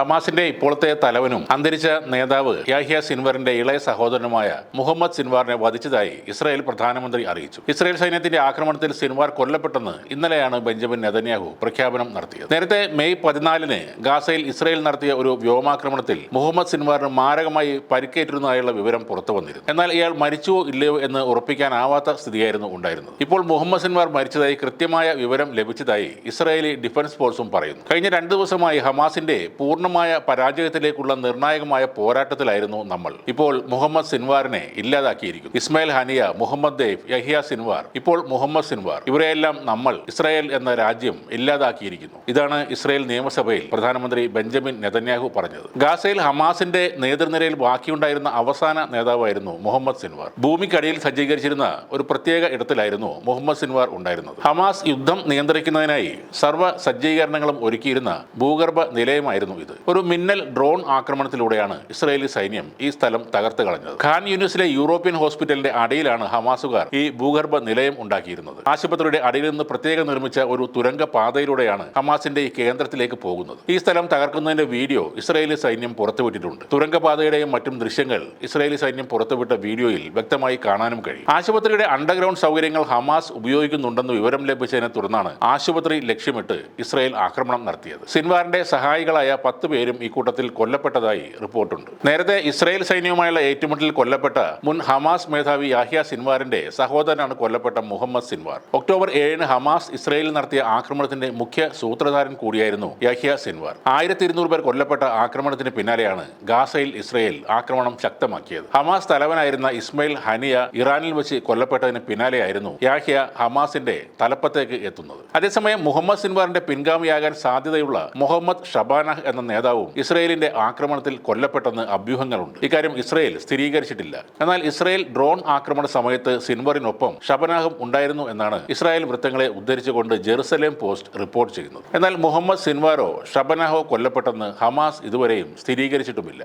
ഹമാസിന്റെ ഇപ്പോഴത്തെ തലവനും അന്തരിച്ച നേതാവ് യാഹിയ സിൻവറിന്റെ ഇളയ സഹോദരനുമായ മുഹമ്മദ് സിൻവാറിനെ വധിച്ചതായി ഇസ്രായേൽ പ്രധാനമന്ത്രി അറിയിച്ചു. ഇസ്രായേൽ സൈന്യത്തിന്റെ ആക്രമണത്തിൽ സിൻവാർ കൊല്ലപ്പെട്ടെന്ന് ഇന്നലെയാണ് ബെഞ്ചമിൻ നെതന്യാഹു പ്രഖ്യാപനം നടത്തിയത്. നേരത്തെ മെയ് പതിനാലിന് ഗാസയിൽ ഇസ്രായേൽ നടത്തിയ ഒരു വ്യോമാക്രമണത്തിൽ മുഹമ്മദ് സിൻവാറിന് മാരകമായി പരിക്കേറ്റിരുന്നതായുള്ള വിവരം പുറത്തു വന്നിരുന്നു. എന്നാൽ ഇയാൾ മരിച്ചുവോ ഇല്ലയോ എന്ന് ഉറപ്പിക്കാനാവാത്ത സ്ഥിതിയായിരുന്നു ഉണ്ടായിരുന്നത്. ഇപ്പോൾ മുഹമ്മദ് സിൻവാർ മരിച്ചതായി കൃത്യമായ വിവരം ലഭിച്ചതായി ഇസ്രായേലി ഡിഫൻസ് ഫോഴ്സും പറയുന്നു. കഴിഞ്ഞ രണ്ട് ദിവസമായി ഹമാസിന്റെ പൂർണമായ പരാജയത്തിലേക്കുള്ള നിർണായകമായ പോരാട്ടത്തിലായിരുന്നു നമ്മൾ. ഇപ്പോൾ മുഹമ്മദ് സിൻവാറിനെ ഇല്ലാതാക്കിയിരിക്കുന്നു. Ismail Haniyeh Muhammad Deif Yahya Sinwar ഇപ്പോൾ മുഹമ്മദ് സിൻവാർ ഇവരെയെല്ലാം നമ്മൾ ഇസ്രായേൽ എന്ന രാജ്യം ഇല്ലാതാക്കിയിരിക്കുന്നു. ഇതാണ് ഇസ്രായേൽ നിയമസഭയിൽ പ്രധാനമന്ത്രി ബെഞ്ചമിൻ നെതന്യാഹു പറഞ്ഞത്. ഗാസയിൽ ഹമാസിന്റെ നേതൃനിരയിൽ ബാക്കിയുണ്ടായിരുന്ന അവസാന നേതാവായിരുന്നു മുഹമ്മദ് സിൻവാർ. ഭൂമിക്കടിയിൽ സജ്ജീകരിച്ചിരുന്ന ഒരു പ്രത്യേക ഇടത്തിലായിരുന്നു മുഹമ്മദ് സിൻവാർ ഉണ്ടായിരുന്നത്. ഹമാസ് യുദ്ധം നിയന്ത്രിക്കുന്നതിനായി സർവ സജ്ജീകരണങ്ങളും ഒരുക്കിയിരുന്ന ഭൂഗർഭ നിലയമായിരുന്നു ഇത്. ഒരു മിന്നൽ ഡ്രോൺ ആക്രമണത്തിലൂടെയാണ് ഇസ്രായേലി സൈന്യം ഈ സ്ഥലം തകർത്ത് കളഞ്ഞത്. ഖാൻ യൂണിസിലെ യൂറോപ്യൻ ഹോസ്പിറ്റലിന്റെ അടിയിലാണ് ഹമാസുകാർ ഈ ഭൂഗർഭ നിലയം ഉണ്ടാക്കിയിരുന്നത്. ആശുപത്രിയുടെ അടിയിൽ നിന്ന് പ്രത്യേകം നിർമ്മിച്ച ഒരു തുരങ്ക പാതയിലൂടെയാണ് ഹമാസിന്റെ ഈ കേന്ദ്രത്തിലേക്ക് പോകുന്നത്. ഈ സ്ഥലം തകർക്കുന്നതിന്റെ വീഡിയോ ഇസ്രായേലി സൈന്യം പുറത്തുവിട്ടിട്ടുണ്ട്. തുരങ്കപാതയുടെയും മറ്റും ദൃശ്യങ്ങൾ ഇസ്രായേലി സൈന്യം പുറത്തുവിട്ട വീഡിയോയിൽ വ്യക്തമായി കാണാനും കഴിയും. ആശുപത്രിയുടെ അണ്ടർഗ്രൗണ്ട് സൗകര്യങ്ങൾ ഹമാസ് ഉപയോഗിക്കുന്നുണ്ടെന്ന് വിവരം ലഭിച്ചതിനെ തുടർന്നാണ് ആശുപത്രി ലക്ഷ്യമിട്ട് ഇസ്രായേൽ ആക്രമണം നടത്തിയത്. സിൻവാറിന്റെ സഹായികളായ പത്ത് പേരും ഈ കൂട്ടത്തിൽ കൊല്ലപ്പെട്ടതായി റിപ്പോർട്ടുണ്ട്. നേരത്തെ ഇസ്രായേൽ സൈന്യവുമായുള്ള ഏറ്റുമുട്ടലിൽ കൊല്ലപ്പെട്ട മുൻ ഹമാസ് മേധാവി യാഹിയ സിൻവാറിന്റെ സഹോദരനാണ് കൊല്ലപ്പെട്ട മുഹമ്മദ് സിൻവാർ. ഒക്ടോബർ ഏഴിന് ഹമാസ് ഇസ്രായേലിൽ നടത്തിയ ആക്രമണത്തിന്റെ മുഖ്യ സൂത്രധാരൻ കൂടിയായിരുന്നു യാഹിയ സിൻവാർ. ആയിരത്തി ഇരുന്നൂറ് പേർ കൊല്ലപ്പെട്ട ആക്രമണത്തിന് പിന്നാലെയാണ് ഗാസയിൽ ഇസ്രായേൽ ആക്രമണം ശക്തമാക്കിയത്. ഹമാസ് തലവനായിരുന്ന ഇസ്മയിൽ ഹനിയ ഇറാനിൽ വെച്ച് കൊല്ലപ്പെട്ടതിന് പിന്നാലെയായിരുന്നു യാഹിയ ഹമാസിന്റെ തലപ്പത്തേക്ക് എത്തുന്നത്. അതേസമയം മുഹമ്മദ് സിൻവാറിന്റെ പിൻഗാമിയാകാൻ സാധ്യതയുള്ള മുഹമ്മദ് ഷബാനഹ് എന്ന നേതാവും ഇസ്രയേലിന്റെ ആക്രമണത്തിൽ കൊല്ലപ്പെട്ടെന്ന് അഭ്യൂഹങ്ങളുണ്ട്. ഇക്കാര്യം ഇസ്രയേൽ സ്ഥിരീകരിച്ചിട്ടില്ല. എന്നാൽ ഇസ്രയേൽ ഡ്രോൺ ആക്രമണ സമയത്ത് സിൻവറിനൊപ്പം ഷബനാഹും ഉണ്ടായിരുന്നു എന്നാണ് ഇസ്രായേൽ വൃത്തങ്ങളെ ഉദ്ധരിച്ചുകൊണ്ട് ജെറുസലേം പോസ്റ്റ് റിപ്പോർട്ട് ചെയ്യുന്നത്. എന്നാൽ മുഹമ്മദ് സിൻവാരോ ഷബനാഹോ കൊല്ലപ്പെട്ടെന്ന് ഹമാസ് ഇതുവരെയും സ്ഥിരീകരിച്ചിട്ടുമില്ല.